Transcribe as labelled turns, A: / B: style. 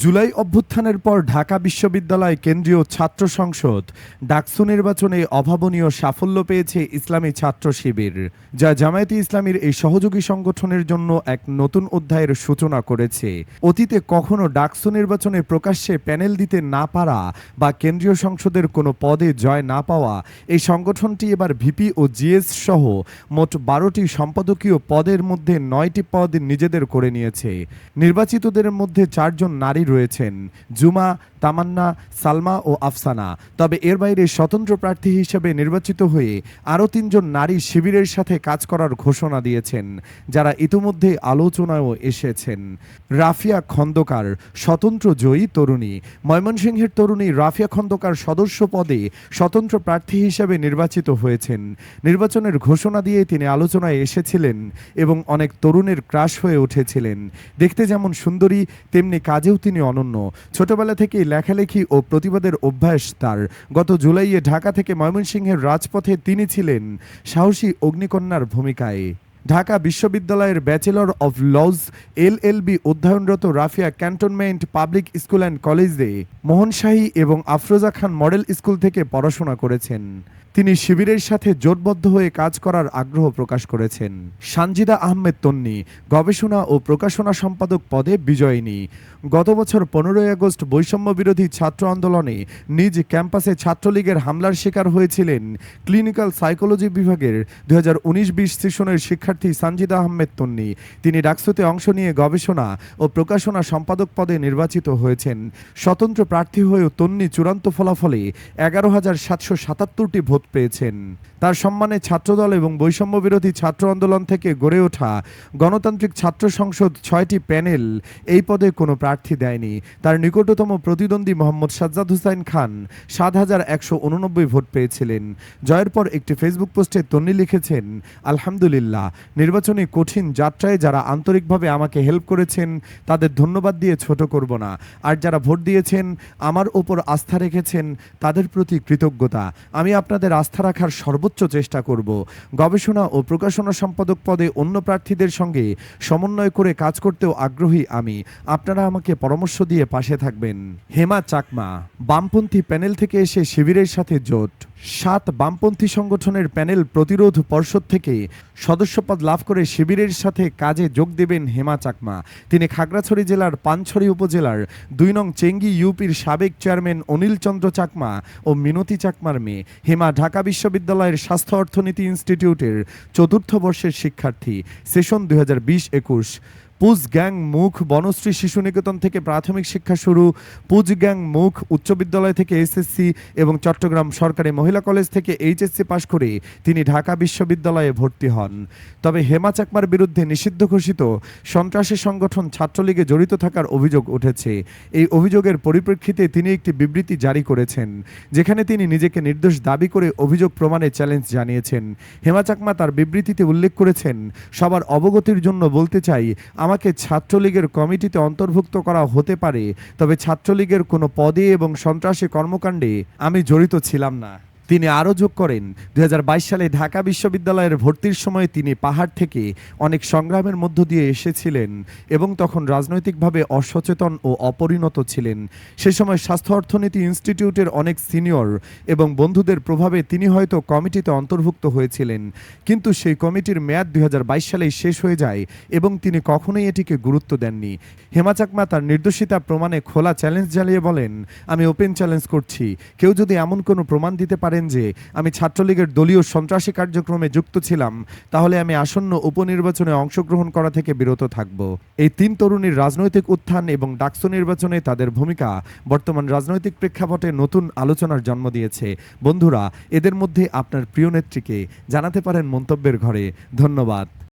A: জুলাই অভ্যুত্থানের পর ঢাকা বিশ্ববিদ্যালয় কেন্দ্রীয় ছাত্র সংসদ ডাকসু নির্বাচনে অভাবনীয় সাফল্য পেয়েছে ইসলামী ছাত্র শিবির, যা জামায়াতে ইসলামীর এই সহযোগী সংগঠনের জন্য এক নতুন অধ্যায়ের সূচনা করেছে। অতীতে কখনো ডাকসু নির্বাচনে প্রকাশ্যে প্যানেল দিতে না পারা বা কেন্দ্রীয় সংসদের কোনো পদে জয় না পাওয়া, এই সংগঠনটি এবার ভিপি ও জিএস সহ মোট বারোটি সম্পাদকীয় পদের মধ্যে নয়টি পদ নিজেদের করে নিয়েছে। নির্বাচিতদের মধ্যে চারজন নারী রয়েছেন। জুমা তামান্না, সালমা ও আফসানা। তবে এর বাইরে স্বতন্ত্র প্রার্থী হিসেবে নির্বাচিত হয়ে আরও তিনজন নারী শিবিরের সাথে কাজ করার ঘোষণা দিয়েছেন, যারা ইতিমধ্যে আলোচনায়ও এসেছেন। রাফিয়া খন্দকার স্বতন্ত্র জয়ী তরুণী। ময়মনসিংহের তরুণী রাফিয়া খন্দকার সদস্য পদে স্বতন্ত্র প্রার্থী হিসেবে নির্বাচিত হয়েছেন। নির্বাচনের ঘোষণা দিয়ে তিনি আলোচনায় এসেছিলেন এবং অনেক তরুণের ক্রাশ হয়ে উঠেছিলেন। দেখতে যেমন সুন্দরী, তেমনি কাজেও তিনি অনন্য। ছোটবেলা থেকেই লেখালেখি ও প্রতিবাদের অভ্যাস তার। গত জুলাইয়ে ঢাকা থেকে ময়মনসিংহের রাজপথে তিনি ছিলেন সাহসী অগ্নিকন্যার ভূমিকায়। ঢাকা বিশ্ববিদ্যালয়ের bachelor of laws L LLB অধ্যয়নরত Rafiya cantonment public school and কলেজে মোহনশাহী এবং আফরোজা খান মডেল স্কুল থেকে পড়াশোনা করেছেন। তিনি শিবিরের সাথে জোটবদ্ধ হয়ে কাজ করার আগ্রহ প্রকাশ করেছেন। সানজিদা আহমেদ তন্নি, গবেষণা ও প্রকাশনা সম্পাদক পদে বিজয়িনী। গত বছর পনেরোই আগস্ট বৈষম্য বিরোধী ছাত্র আন্দোলনে নিজ ক্যাম্পাসে ছাত্রলীগের হামলার শিকার হয়েছিলেন ক্লিনিক্যাল সাইকোলজি বিভাগের দু হাজার উনিশ বিশ সেশনের শিক্ষার্থী সানজিদা আহমেদ তন্নি। তিনি ডাকসুতে অংশ নিয়ে গবেষণা ও প্রকাশনা সম্পাদক পদে নির্বাচিত হয়েছেন। স্বতন্ত্র প্রার্থী হয়েও তন্নি চূড়ান্ত ফলাফলে এগারো হাজার সাতশো সাতাত্তরটি ভোট পেয়েছেন। তার সম্মানে ছাত্রদল এবং বৈষম্য বিরোধী ছাত্র আন্দোলন থেকে গড়ে ওঠা গণতান্ত্রিক ছাত্র সংসদ ছয়টি প্যানেল এই পদে কোনো প্রার্থী দেয়নি। তার নিকটতম প্রতিদ্বন্দ্বী মোহাম্মদ সাজ্জাদ হুসাইন খান সাত হাজার একশো উননব্বই ভোট পেয়েছিলেন। জয়ের পর একটি ফেসবুক পোস্টে তন্নি লিখেছেন, আলহামদুলিল্লাহ, নির্বাচনী কঠিন যাত্রায় যারা আন্তরিকভাবে আমাকে হেল্প করেছেন, তাদের ধন্যবাদ দিয়ে ছোট করব না। আর যারা ভোট দিয়েছেন, আমার ওপর আস্থা রেখেছেন, তাদের প্রতি কৃতজ্ঞতা। আমি আপনাদের আস্থা রাখার সর্বোচ্চ চেষ্টা করব। গবেষণা ও প্রকাশনা সম্পাদক পদে অন্য প্রার্থীদের সঙ্গে সমন্বয় করে কাজ করতেও আগ্রহী আমি। আপনারা আমাকে পরামর্শ দিয়ে পাশে থাকবেন। হেমা চাকমা, বামপন্থী প্যানেল থেকে এসে শিবিরের সাথে জোট। সাত বামপন্থী সংগঠনের প্যানেল প্রতিরোধ পর্ষদ থেকে সদস্যপদ লাভ করে শিবিরের সাথে কাজে যোগ দেবেন হেমা চাকমা। তিনি খাগড়াছড়ি জেলার পানছড়ি উপজেলার দুই নং চেঙ্গি ইউপির সাবেক চেয়ারম্যান অনিল চন্দ্র চাকমা ও মিনতি চাকমার মেয়ে। হেমা ঢাকা বিশ্ববিদ্যালয়ের স্বাস্থ্য অর্থনীতি ইনস্টিটিউটের চতুর্থ বর্ষের শিক্ষার্থী। সেশন দুই হাজার বিশ একুশ। পুজ গ্যাং মুখ বনশ্রী শিশু নিকেতন থেকে প্রাথমিক শিক্ষা শুরু। পুজ গ্যাং মুখ উচ্চ বিদ্যালয় থেকে এসএসসি এবং চট্টগ্রাম সরকারি মহিলা কলেজ থেকে এইচএসসি পাশ করে তিনি ঢাকা বিশ্ববিদ্যালয়ে ভর্তি হন। তবে হেমা চাকমার বিরুদ্ধে নিষিদ্ধ ঘোষিত সন্ত্রাসী সংগঠন ছাত্রলীগে জড়িত থাকার অভিযোগ উঠেছে। এই অভিযোগের পরিপ্রেক্ষিতে তিনি একটি বিবৃতি জারি করেছেন, যেখানে তিনি নিজেকে নির্দোষ দাবি করে অভিযোগ প্রমাণে চ্যালেঞ্জ জানিয়েছেন। হেমা চাকমা তার বিবৃতিতে উল্লেখ করেছেন, সবার অবগতির জন্য বলতে চাই আমাকে ছাত্রলীগের কমিটিতে অন্তর্ভুক্ত করা হতে পারে, তবে ছাত্রলীগের কোনো পদে এবং সন্ত্রাসী কর্মকাণ্ডে আমি জড়িত ছিলাম না। তিনি আরও যোগ করেন। দুই হাজার বাইশ সালে ঢাকা বিশ্ববিদ্যালয়ের ভর্তির সময় তিনি পাহাড় থেকে অনেক সংগ্রামের মধ্য দিয়ে এসেছিলেন এবং তখন রাজনৈতিকভাবে অসচেতন ও অপরিণত ছিলেন। সে সময় স্বাস্থ্য অর্থনীতি ইনস্টিটিউটের অনেক সিনিয়র এবং বন্ধুদের প্রভাবে তিনি হয়তো কমিটিতে অন্তর্ভুক্ত হয়েছিলেন। কিন্তু সেই কমিটির মেয়াদ দুই হাজার বাইশ সালেই শেষ হয়ে যায় এবং তিনি কখনোই এটিকে গুরুত্ব দেননি। হেমা চাকমা তার নির্দোষিতা প্রমাণে খোলা চ্যালেঞ্জ জ্বালিয়ে বলেন, আমি ওপেন চ্যালেঞ্জ করছি। কেউ যদি এমন কোনো প্রমাণ দিতে পারেন যে, আমি ছাত্রলীগের দলীয় সন্ত্রাসী কার্যক্রমে যুক্ত ছিলাম, তাহলে আমি আসন্ন উপনির্বাচনে অংশগ্রহণ করা থেকে বিরত থাকব। এই তিন তরুণীর রাজনৈতিক উত্থান এবং ডাকসু নির্বাচনে তাদের ভূমিকা বর্তমান রাজনৈতিক প্রেক্ষাপটে নতুন আলোচনার জন্ম দিয়েছে। বন্ধুরা, এদের মধ্যে আপনার প্রিয় নেত্রীকে জানাতে পারেন মন্তব্যের ঘরে। ধন্যবাদ।